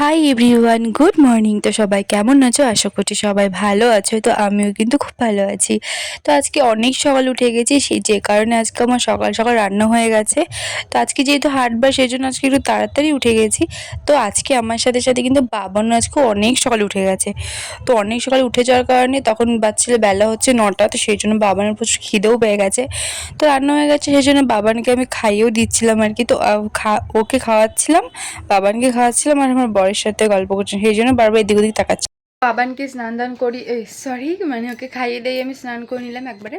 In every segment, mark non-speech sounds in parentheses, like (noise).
Hi everyone good morning তো সবাই কেমন আছো? আশা করছি সবাই ভালো আছো। তো আমিও কিন্তু খুব ভালো আছি। তো আজকে অনেক সকাল উঠে গেছি সেই যে কারণে আজকে আমার সকাল সকাল রান্না হয়ে গেছে। তো আজকে যেহেতু হাটবার সেই জন্য আজকে একটু তাড়াতাড়ি উঠে গেছি। তো আজকে আমার সাথে সাথে কিন্তু বাবানও আজকে অনেক সকাল উঠে গেছে। তো অনেক সকাল উঠে যাওয়ার কারণে তখন বাচ্চাদের বেলা হচ্ছে নটা, তো সেই জন্য বাবানের প্রচুর খিদেও পেয়ে গেছে। তো রান্না হয়ে গেছে সেই জন্য বাবানকে আমি খাইয়েও দিচ্ছিলাম আর কি। তো ওকে খাওয়াচ্ছিলাম, বাবানকে খাওয়াচ্ছিলাম আর আমার বরের সাথে গল্প করছিলাম সেই জন্য বারবার এদিক ওদিক তাকাচ্ছে। বাবানকে স্নান দান করি সরি মানে ওকে খাইয়ে দিয়ে আমি স্নান করে নিলাম একবারে,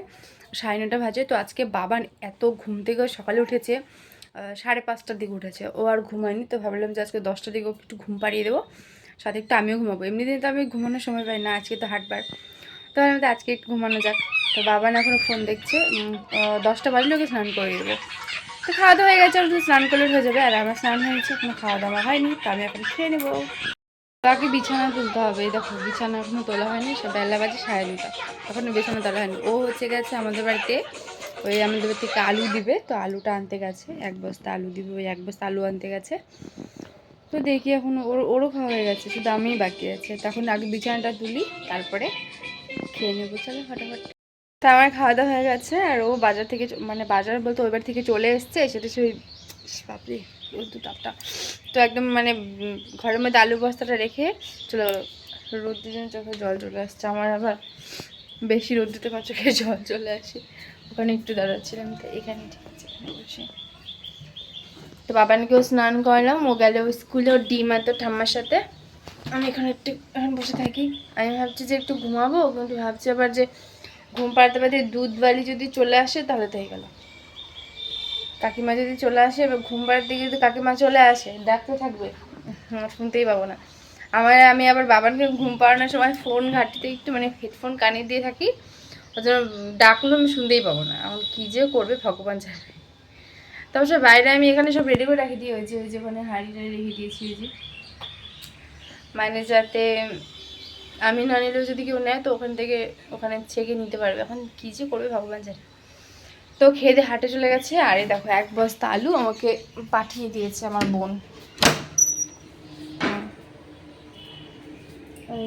সাড়ে নটা বাজে। তো আজকে বাবান এত ঘুম থেকে সকালে উঠেছে সাড়ে পাঁচটার দিকে উঠেছে। ও আর ঘুমায়নি, তো ভাবলাম যে আজকে দশটার দিকে একটু ঘুম পাড়িয়ে দেবো, সাথে একটু আমিও ঘুমাবো। এমনিতে তো আমি ঘুমানোর সময় পাই না, আজকে তো হাটবার। তো আমি আজকে একটু ঘুমানো যাক। তো বাবান এখনও ফোন দেখছে দশটা বাজলে ওকে স্নান করে দেবো। তো খাওয়া দাওয়া হয়ে গেছে শুধু স্নান করলে হয়ে যাবে। আর আমার স্নান হয়েছে, কোনো খাওয়া দাওয়া হয়নি, তো আমি এখন খেয়ে নেব। তাকে বিছানা তুলতে হবে দেখো, বিছানা এখনও তোলা হয়নি সে বেলা বাজে সাড়ে নটা। এখনও বিছানা তোলা হয়নি। ও হচ্ছে গেছে আমাদের বাড়িতে, ওই আমাদের বাড়ি থেকে আলু দিবে, তো আলুটা আনতে গেছে, এক বস্তা আলু দিবে, ওই এক বস্তা আলু আনতে গেছে। তো দেখি এখন ওর, ওরও খাওয়া হয়ে গেছে, শুধু আমিই বাকি আছে। তখন আগে বিছানাটা তুলি, তারপরে খেয়ে নেব, চলো, ফটাফট। তা আমার খাওয়া দাওয়া হয়ে গেছে আর ও বাজার থেকে মানে বাজার বলতে ওইবার থেকে চলে এসছে সেটা সেই বাপরে রোদ্দু তাপটা তো একদম মানে ঘরের মধ্যে আলু বস্তাটা রেখে চলে গেলো। রোদ্দুর জন্য চোখে জল চলে আসছে, আমার আবার বেশি রোদ্দুতে আমার চোখে জল চলে আসে। ওখানে একটু দাঁড়াচ্ছিলাম, তো এখানে ঠিক আছে, এখানে বসে। তো বাবানকেও স্নান করলাম, ও গেল স্কুলে, ওর ডিম তো ঠাম্মার সাথে। আমি এখানে একটু এখন বসে থাকি। আমি ভাবছি যে একটু ঘুমাবো, কিন্তু ভাবছি আবার যে ঘুম পাড়াতে পাড়াতে দুধ বালি যদি চলে আসে, তাহলে তো হয়ে গেল। কাকিমা যদি চলে আসে, এবার ঘুম পাড়ার দিকে যদি কাকিমা চলে আসে ডাকতে থাকবে। আমার শুনতেই পাবো না। আমার, আমি আবার বাবানকে ঘুম পাড়ানোর সময় ফোন ঘাটতে একটু মানে হেডফোন কানে দিয়ে থাকি। ওই জন্য ডাকলো আমি শুনতেই পাবো না। আমার কী যে করবে ভগবান জানে। তারপর সব বাইরে আমি এখানে সব রেডি করে রাখি দিয়ে ওই যে ওই যে ওখানে হাঁড়ি রেখে দিয়েছি, ওই যে। মানে যাতে আমি না নিলেও যদি কেউ নেয় তো ওখান থেকে ওখানে ছেঁকে নিতে পারবে। এখন কী যে করবে ভগবান জানে। তো খেয়ে হাটে চলে গেছে। আরে দেখো, এক বস্তা আলু আমাকে পাঠিয়ে দিয়েছে আমার বোন। হুম।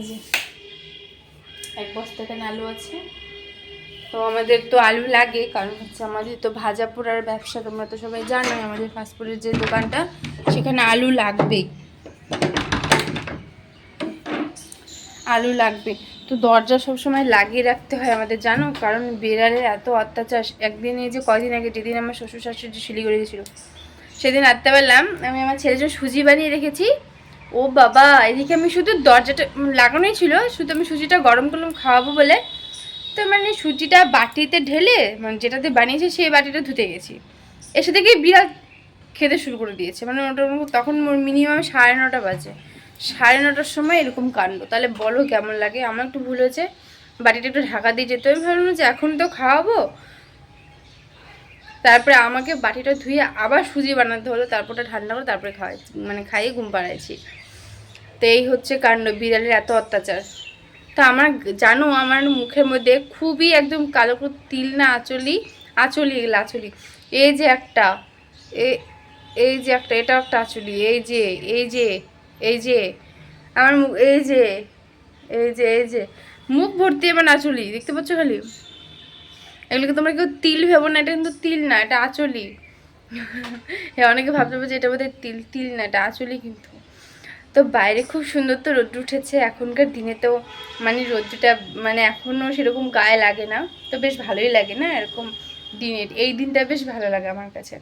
যে, এক বস্তা এখানে আলু আছে। তো আমাদের তো আলু লাগে, কারণ হচ্ছে আমাদের তো ভাজা পোড়ার ব্যবসা, তোমরা তো সবাই জানো আমাদের ফাস্টফুডের যে দোকানটা, সেখানে আলু লাগবেই। আলু লাগবে। তো দরজা সবসময় লাগিয়ে রাখতে হয় আমাদের, জানো? কারণ বেড়ালের এত অত্যাচার। একদিন এই যে কদিন আগে যেদিন আমার শ্বশুর শাশুড়ি শিলিগুড়ি গেছিল সেদিন রাত্রেবেলাম আমি আমার ছেলের জন্য সুজি বানিয়ে রেখেছি। ও বাবা, এদিকে আমি শুধু দরজাটা লাগানোই ছিল, শুধু আমি সুজিটা গরম করলাম, খাওয়াবো বলে। তো মানে সুজিটা বাটিতে ঢেলে মানে যেটাতে বানিয়েছি সেই বাটিটা ধুতে গেছি। এসে দেখি বিরাট খেতে শুরু করে দিয়েছে। মানে ওটা তখন মিনিমাম সাড়ে নটা বাজে। সাড়ে নটার সময় এরকম কাণ্ড। তাহলে বলো কেমন লাগে? আমার একটু ভুল হয়েছে। বাটিটা একটু ঢাকা দিয়ে যেতে আমি ভাবলাম যে এখন তো খাওয়াবো। তারপরে আমাকে বাটিটা ধুয়ে আবার সুজি বানাতে হলো। তারপরটা ঠান্ডা করে তারপরে খাওয়াই মানে খাইয়ে ঘুম পাড়াইছি তো এই হচ্ছে কাণ্ড, বিড়ালের এত অত্যাচার। তো আমার জানো, আমার মুখের মধ্যে খুবই একদম কালো করে তিল না আঁচলি আঁচলি, এগুলো আঁচলি। এই যে একটা এই যে একটা এটাও একটা আঁচলি, এই যে এই যে। এই যে, আমার মুখ এই যে এই যে এই যে, মুখ ভর্তি এবার আঁচলি দেখতে পাচ্ছ খালি? এগুলোকে তোমরা কেউ তিল ভেবো না, এটা কিন্তু তিল না, এটা আঁচলি। (laughs) হ্যাঁ অনেকে ভাবতে পারবে যে এটা বোধহয় তিল তিল না, এটা আঁচলি কিন্তু। তো বাইরে খুব সুন্দর তো রোদ্র উঠেছে, এখনকার দিনে তো মানে রোদ্রটা মানে এখনও সেরকম গায়ে লাগে না। তো বেশ ভালোই লাগে না এরকম দিনের, এই দিনটা বেশ ভালো লাগে আমার কাছে।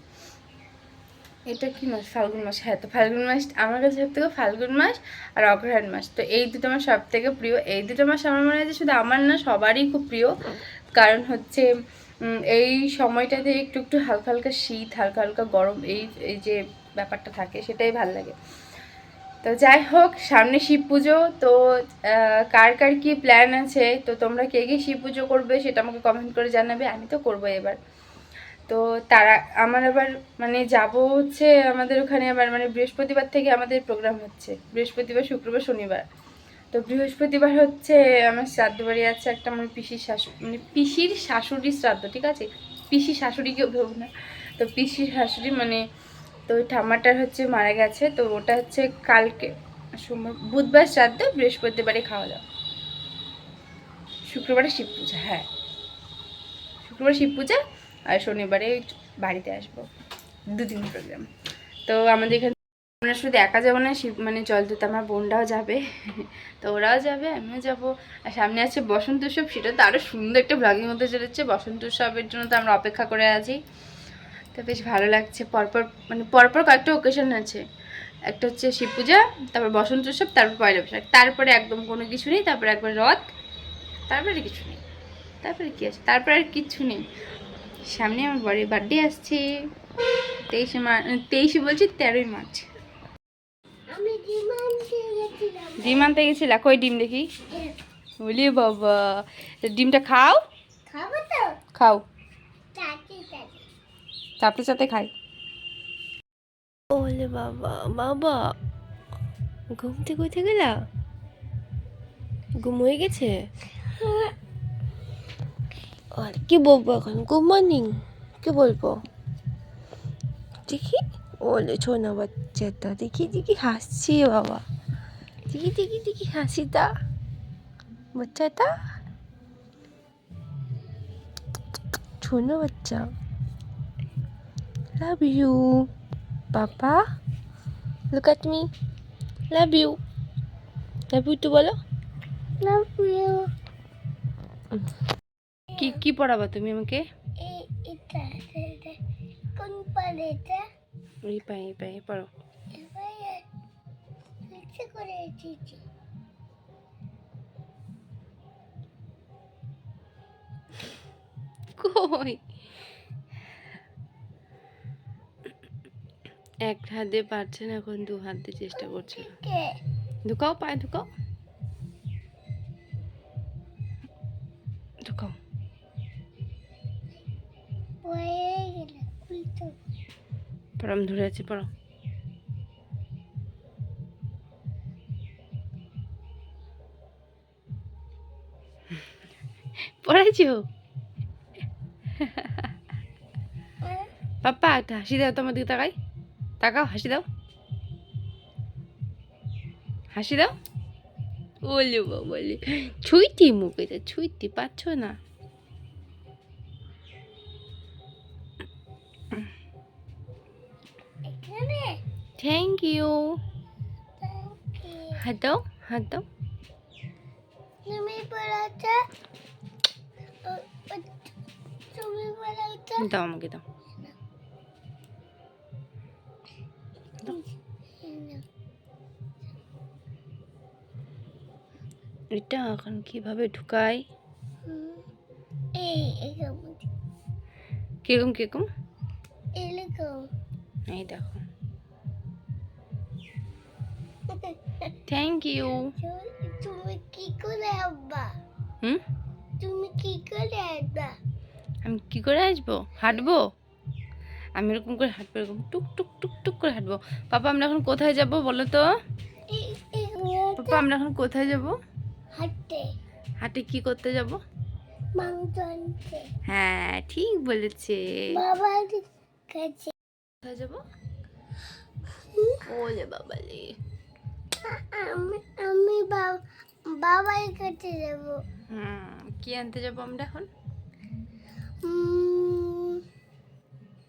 এটা কি মাস? ফাল্গুন মাস। হ্যাঁ তো ফাল্গুন মাস, আমার কাছে সব থেকে ফাল্গুন মাস আর অগ্রহায়ণ মাস। তো এই দুটো মাস সব থেকে প্রিয়। এই দুটো মাস আমার মনে হয় যে শুধু আমার না, সবারই খুব প্রিয়। কারণ হচ্ছে এই সময়টাতে একটু একটু হালকা হালকা শীত, হালকা হালকা গরম, এই এই যে ব্যাপারটা থাকে, সেটাই ভালো লাগে। তো যাই হোক, সামনে শিব পুজো। তো কার কার কী প্ল্যান আছে? তো তোমরা কে কে শিব পুজো করবে সেটা আমাকে কমেন্ট করে জানাবে। আমি তো করব এবার। তো তারা, আমার আবার মানে যাব হচ্ছে আমাদের ওখানে আবার মানে বৃহস্পতিবার থেকে আমাদের প্রোগ্রাম হচ্ছে। বৃহস্পতিবার, শুক্রবার, শনিবার। তো বৃহস্পতিবার হচ্ছে আমার শ্রাদ্ধ বাড়ি আছে একটা আমার পিসির শাশুড়ি মানে পিসির শাশুড়ির শ্রাদ্ধ, ঠিক আছে? পিসি শাশুড়িকেও ভেবো না। তো পিসির শাশুড়ি মানে তো ঠাম্মাটার হচ্ছে মারা গেছে, তো ওটা হচ্ছে কালকে, সোমবার, বুধবার শ্রাদ্ধ বৃহস্পতিবারে খাওয়া দাওয়া। শুক্রবারে শিব পূজা হ্যাঁ। শুক্রবার শিব পূজা আর শনিবারে বাড়িতে আসব। দু তিন প্রোগ্রাম তো আমাদের এখানে আমরা শুধু একা যাব না, শিব মানে দিতে আমার বোনরাও যাবে। তো ওরাও যাবে, আমিও যাব। আর সামনে আছে বসন্ত উৎসব, সেটা তো আরও সুন্দর একটা ব্লগের মধ্যে চলেছে। বসন্ত উৎসবের জন্য তো আমরা অপেক্ষা করে আছি। তো বেশ ভালো লাগছে। পরপর মানে পরপর কয়েকটা ওকেশন আছে। একটা হচ্ছে শিব পূজা, তারপর বসন্ত উৎসব, তারপর পয়লা বৈশাখ। তারপরে একদম কোনো কিছু নেই, তারপরে একবার রথ, তারপরে কিছু নেই। তারপরে কী আছে? তারপরে আর কিচ্ছু নেই। সামনে আমার বড়ের বার্থডে আসছে। তেইশে মার্চ তেইশে বলছি তেরোই মার্চ। ডিম আনতে গেছিলাম। ডিম আনতে গেছিলা? কই ডিম দেখি? বলি বাবা ডিমটা খাও? খাও। চাপতে চাপতে খাই। ওলে বাবা বাবা ঘুম থেকে উঠে গেলা? ঘুম হয়ে গেছে? আর কি বলব এখন গুড মর্নিং কি বলব দেখি ওলে ছোনা বাচ্চাটা দেখি দেখি হাসছি বাবা দেখি দেখি দেখি হাসিটা বাচ্চাটা ছোনা বাচ্চা love you Papa, look at me. Love you. Love you তো বলো লাভ ইউ কি কি পড়াবা তুমি আমাকে? এই এটা এটা কোন পালেটা এই পাই এই পাই পড়ো। করে এসেছি কই? এক হাত পারছে না এখন দু হাত চেষ্টা করছে। ঢুকাও পায়ে ঢুকাও। হয়ে গেল, উল্টো। ধরে আছে, পড়ো। পড়েছো? পাপ্পা, একটা হাসি দাও তোমার দিকে তাকাই। তাকাও, হাসি দাও। হাসি দাও। ওলে বলে। ছুইতি মুখে ছুইতি পাচ্ছ না? Thank you. হাত দাও হাত দাও দাও আমাকে দাও এটা এখন কীভাবে ঢুকাই কীরকম কীরকম এই দেখো থ্যাংক ইউ তুমি কি করে আব্বা? হুম? তুমি কি করে আব্বা? আমি কি করে আসব হাঁটবো? আমি এরকম করে হাঁটবো এরকম টুক টুক টুক টুক করে হাঁটবো। পাপা আমরা এখন কোথায় যাব বলো তো? পাপা আমরা এখন কোথায় যাব? হাঁটতে। হাটে কি করতে যাব? মাংস হ্যাঁ ঠিক বলেছে। বাবার কাছে। কোথায় যাব? ওলে বাবালে আমি আমি বাব- বাবার কাছে যাব হুম কি আনতে যাব আমরা এখন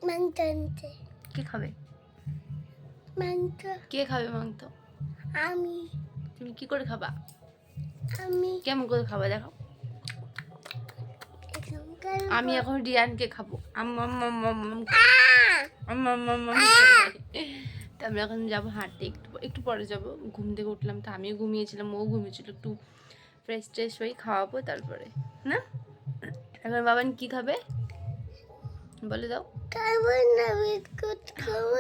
মাংস আনতে কে খাবে মাংস কে খাবে মাংস আমি তুমি কি করে খাবা আমি কেমন করে খাবা দেখো আমি এখন রিয়ানকে খাব আম আম আম আম আম আহ! আম আম আম আম তো আমরা এখন যাব হাঁটতে। একটু একটু পরে যাব। ঘুম থেকে উঠলাম তো আমিও ঘুমিয়েছিলাম ও ঘুমিয়েছিল। একটু ফ্রেশ ট্রেশ হয়ে খাওয়াবো তারপরে না? এখন বাবান কি খাবে? বলে দাও। খাব না বিস্কুট খাব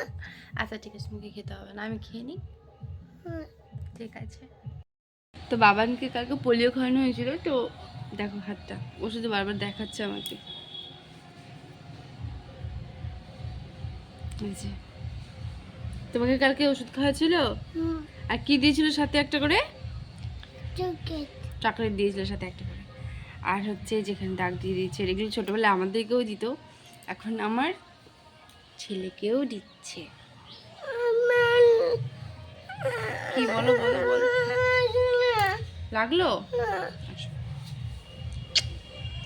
(laughs) আচ্ছা ঠিক আছে মুখে খেতে হবে না আমি খেয়ে নিই। ঠিক আছে। তো বাবানকে কালকে পোলিও খাওয়ানো হয়েছিল তো দেখো হাতটা ও শুধু বারবার দেখাচ্ছে আমাকে। যে। তোমাকে কালকে ওষুধ খাওয়াছিল? আর কি দিয়েছিল সাথে একটা করে? চকলেট। দিয়েছিল সাথে একটা করে। আর হচ্ছে যেখানে দাগ দিয়ে দিয়েছে এগুলো ছোটোবেলায় আমাদেরকেও দিত। এখন আমার ছেলেকেও দিচ্ছে। কি বলো বলো বলো। লাগল।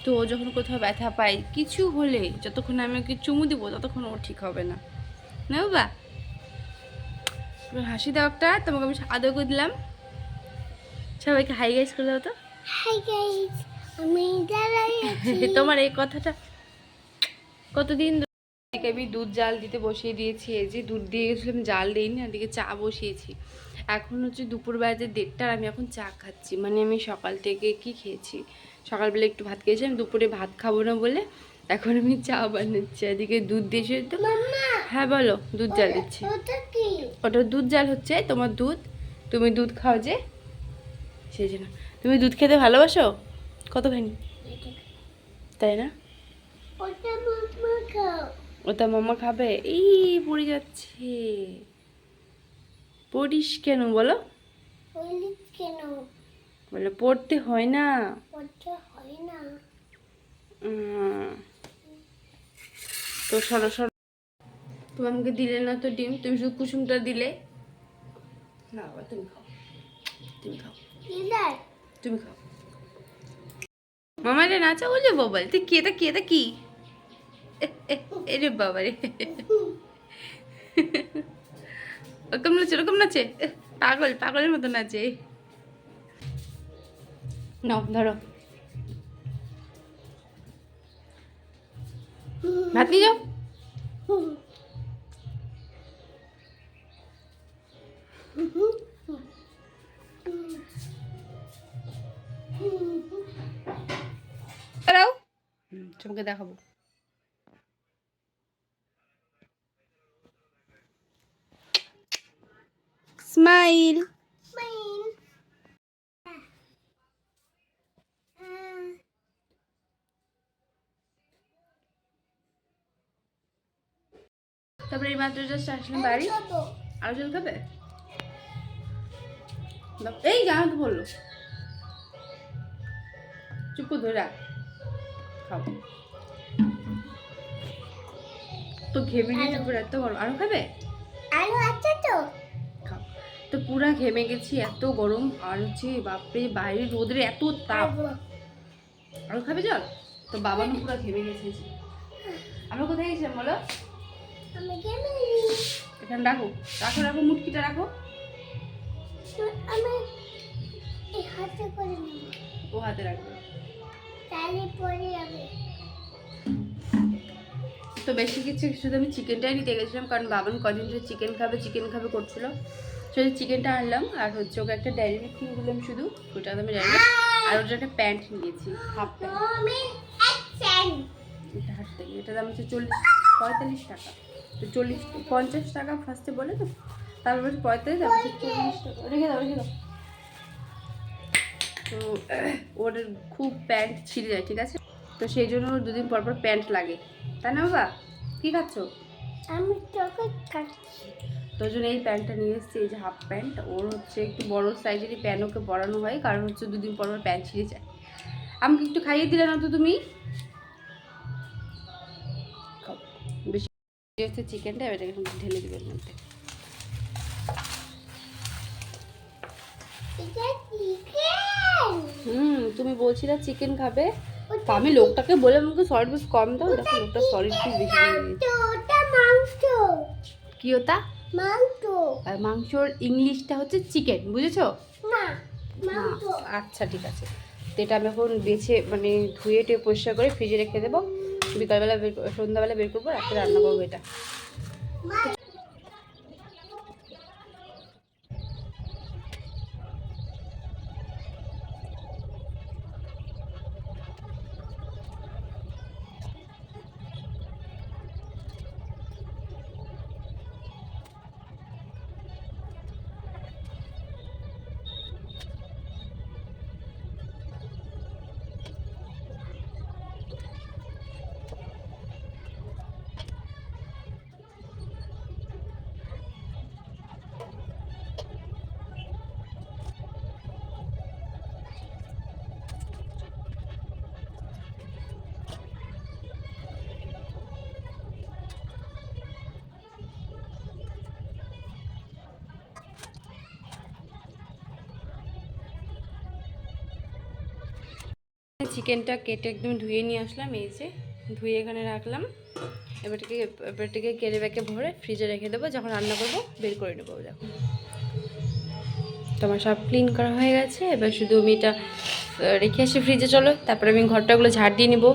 তো ও যখন কোথাও ব্যথা পাই কিছু হলে যতক্ষণ আমি ওকে চুমু দিব ততক্ষণ ও ঠিক হবে না। না বাবা? হাসি দাও একটা তোমাকে আমি আদর করে দিলাম। সবাইকে হাই গাইস করে দাও তো। হাই আমি (laughs) তোমার এই কথাটা কতদিন আমি দুধ জাল দিতে বসিয়ে দিয়েছি এই যে দুধ দিয়ে গেছিলাম জাল দিইনি এদিকে চা বসিয়েছি। এখন হচ্ছে দুপুর যে দেড়টার আমি এখন চা খাচ্ছি। মানে আমি সকাল থেকে কি খেয়েছি? সকালবেলা একটু ভাত খেয়েছি আমি দুপুরে ভাত খাব না বলে এখন আমি চা বানাচ্ছি। এদিকে দুধ দিয়েছি তো হ্যাঁ বলো দুধ জাল দিচ্ছি। ওটা দুধ জাল হচ্ছে তোমার দুধ। তুমি দুধ খাও যে। সেই জন্য। তুমি দুধ খেতে ভালোবাসো? কতখানি? তাই না? ওটা মামা খাবে? এই পড়ে যাচ্ছে। পড়িস কেন বলো? কেন? বলে পড়তে হয় না। ওটা হয় না। তো সরো সরো। তুমি আমাকে দিলে না তো ডিম? তুমি শুধু কুসুমটা দিলে? না বাবা তুমি খাও। তুমি খাও। তুমি খাও। মামা রে নাচা বলে বাবাল তুই কে তা কে তা কি? এ, এ, এ বাবা রে। ওরকম নাচে ওরকম নাচে পাগল পাগলের মতো নাচে। নাও ধরো। ভাত নিয়ে যাও দাঁড়াও হুম, তোমাকে দেখাবো স্মাইল তারপরে এই মাত্র জাস্ট আসলাম বাড়ি। আরও জল খাবে। এই জানো তো বলল। চুপ ধরে রাখ। খাও। তো ঘেমে গেছে পুরো এত গরম। আরও খাবে? আলু আছে তো। তো পুরা ঘেমে গেছি এত গরম। আর হচ্ছে বাপরে বাইরে রোদের এত তাপ। আরও খাবে জল? তো বাবা না পুরো ঘেমে গেছে আমরা কোথায় গেছিলাম বলো? আমি এখানে রাখো। রাখো রাখো মুটকিটা রাখো। আমি এই হাতে করে নেব। ও হাতে রাখবে। তাহলে পরে যাবে তো বেশি কিছু শুধু আমি চিকেনটাই নিতে গেছিলাম কারণ বাবান কদিন ধরে চিকেন খাবে চিকেন খাবে করছিল। সেই চিকেনটা আনলাম আর হচ্ছে ওকে একটা ডায়েরি মিল্ক কিনে দিলাম শুধু। ওটা আমি ডায়েরি আর ওটা একটা প্যান্ট নিয়েছি হাফ প্যান্ট। এটা হাট থেকে এটার দাম হচ্ছে চল্লিশ পঁয়তাল্লিশ টাকা। তো চল্লিশ পঞ্চাশ টাকা ফার্স্টে বলে তো তারপর পঁয়তাল্লিশ তারপর চল্লিশ টাকা। রেখে দাও রেখে দাও। তো ওর খুব প্যান্ট ছিঁড়ে যায় ঠিক আছে? তো সেই জন্য ওর দুদিন পর পর প্যান্ট লাগে। তাই না বাবা? কী খাচ্ছ? আমি তো জন্য এই প্যান্টটা নিয়ে এসেছি এই যে হাফ প্যান্ট ওর হচ্ছে একটু বড় সাইজেরই প্যান্ট ওকে পরানো হয় কারণ হচ্ছে দুদিন পর পর প্যান্ট ছিঁড়ে যায়। আমাকে একটু খাইয়ে দিলে না তো তুমি? হচ্ছে চিকেনটা এবার এখানে ঢেলে দিবে এর মধ্যে। হুম তুমি বলছিলে চিকেন খাবে। আমি লোকটাকে বলে আমাকে সলিড পিস কম দাও দেখো লোকটা সলিড পিস বেশি কি ওটা? মাংস। আর মাংসর ইংলিশটা হচ্ছে চিকেন বুঝেছ? আচ্ছা ঠিক আছে। তো এটা আমি এখন বেছে মানে ধুয়ে টুয়ে পরিষ্কার করে ফ্রিজে রেখে দেবো। বিকালবেলা বের সন্ধ্যাবেলা বের করব রাত্রে রান্না করব এটা। চিকেনটা কেটে একদম ধুয়ে নিয়ে আসলাম, এই যে ধুয়ে এখানে রাখলাম। এবারটিকে এবারটিকে কেড়ে ব্যাগে ভরে ফ্রিজে রেখে দেবো, যখন রান্না করব বের করে নেব, দেখো। তোমার সব ক্লিন করা হয়ে গেছে, এবার শুধু আমি এটা রেখে আসি ফ্রিজে চলো, তারপরে আমি ঘরটাগুলো ঝাড় দিয়ে নিবো।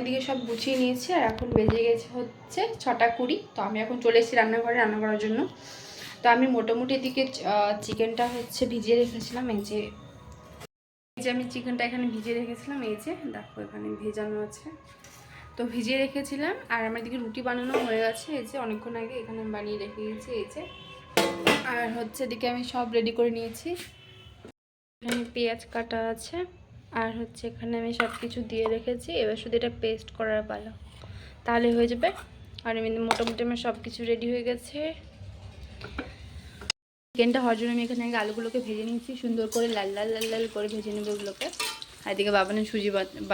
এদিকে সব গুছিয়ে নিয়েছি আর এখন বেজে গেছে হচ্ছে ছটা কুড়ি। তো আমি এখন চলে এসেছি রান্নাঘরে রান্না করার জন্য। তো আমি মোটামুটি দিকে চিকেনটা হচ্ছে ভিজিয়ে রেখেছিলাম। এই যে এই যে আমি চিকেনটা এখানে ভিজিয়ে রেখেছিলাম। এই যে, দেখো এখানে ভেজানো আছে। তো ভিজিয়ে রেখেছিলাম আর আমার এদিকে রুটি বানানো হয়ে গেছে। এই যে, অনেকক্ষণ আগে এখানে বানিয়ে রেখে গেছি এই যে, আর হচ্ছে এদিকে আমি সব রেডি করে নিয়েছি। এখানে পেঁয়াজ কাটা আছে। আর হচ্ছে এখানে আমি সব কিছু দিয়ে রেখেছি। এবার শুধু এটা পেস্ট করার পালা। তাহলে হয়ে যাবে। আর এমনি মোটামুটি আমার সব কিছু রেডি হয়ে গেছে। চিকেনটা হওয়ার জন্য আমি এখানে আগে আলুগুলোকে ভেজে নিয়েছি। সুন্দর করে লাল লাল লাল লাল করে ভেজে নেব ওগুলোকে আর এদিকে বাবানের সুজি বা-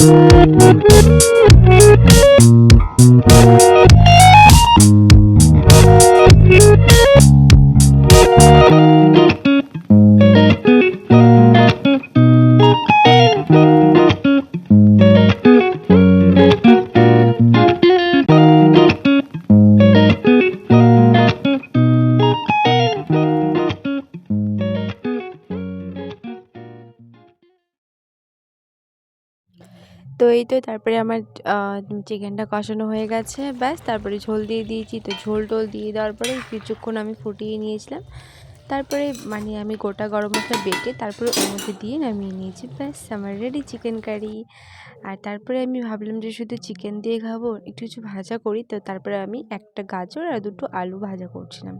বানাচ্ছি তো এই তো, তারপরে আমার চিকেনটা কষানো হয়ে গেছে, ব্যাস, তারপরে ঝোল দিয়ে দিয়েছি, তো ঝোল টোল দিয়ে দেওয়ার পরে কিছুক্ষণ আমি ফুটিয়ে নিয়েছিলাম, তারপরে মানে আমি গোটা গরম মশলা বেটে তারপরে ওর মধ্যে দিয়ে নামিয়ে নিয়েছি, ব্যাস, আমার রেডি চিকেন কারি আর তারপরে আমি ভাবলাম যে শুধু চিকেন দিয়ে খাব, একটু কিছু ভাজা করি, তো তারপরে আমি একটা গাজর আর দুটো আলু ভাজা করছিলাম।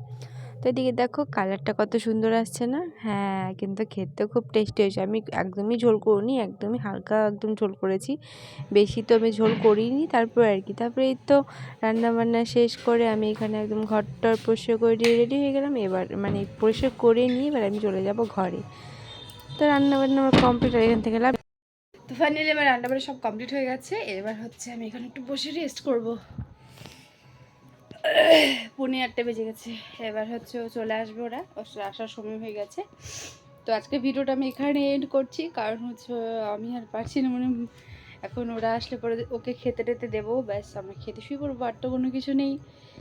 তো এদিকে দেখো কালারটা কত সুন্দর আসছে না? হ্যাঁ কিন্তু খেতে খুব টেস্টি হয়েছে। আমি একদমই ঝোল করিনি, একদমই হালকা একদম ঝোল করেছি। বেশি তো আমি ঝোল করিনি, তারপর আর কি। তারপরে এই তো রান্নাবান্না শেষ করে আমি এখানে একদম ঘরটার পরিষ্কার করে দিয়ে রেডি হয়ে গেলাম। এবার মানে পরিষ্কার করে নিয়ে এবার আমি চলে যাব ঘরে। তো রান্নাবান্না আমার কমপ্লিট এখান থেকে লাভ তো ফাইনালি আমার রান্নাবাড়ি সব কমপ্লিট হয়ে গেছে। এবার হচ্ছে আমি এখানে একটু বসে রেস্ট করব। পৌনে আটটা বেজে গেছে। এবার হচ্ছে চলে আসবে ওরা। আসার সময় হয়ে গেছে। তো আজকে ভিডিওটা আমি এখানে এন্ড করছি। কারণ হচ্ছে আমি আর পারছি না মানে এখন ওরা আসলে পরে ওকে খেতে টেতে দেবো। ব্যাস, আমরা খেতে শুয়ে পড়ব, আর তো কোনো কিছু নেই।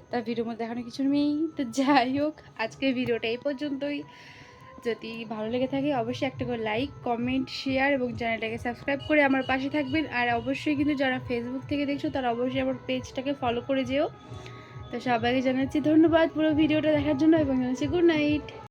তার ভিডিওর মধ্যে দেখানো কিছু নেই। তো যাই হোক আজকের ভিডিওটা এই পর্যন্তই। যদি ভালো লেগে থাকে, অবশ্যই একটা করে লাইক কমেন্ট শেয়ার এবং চ্যানেলটাকে সাবস্ক্রাইব করে আমার পাশে থাকবেন। আর অবশ্যই কিন্তু যারা ফেসবুক থেকে দেখছ, তারা অবশ্যই আমার পেজটাকে ফলো করে যেও। তো সবাইকে জানাচ্ছি ধন্যবাদ পুরো ভিডিওটা দেখার জন্য এবং জানাচ্ছি গুড নাইট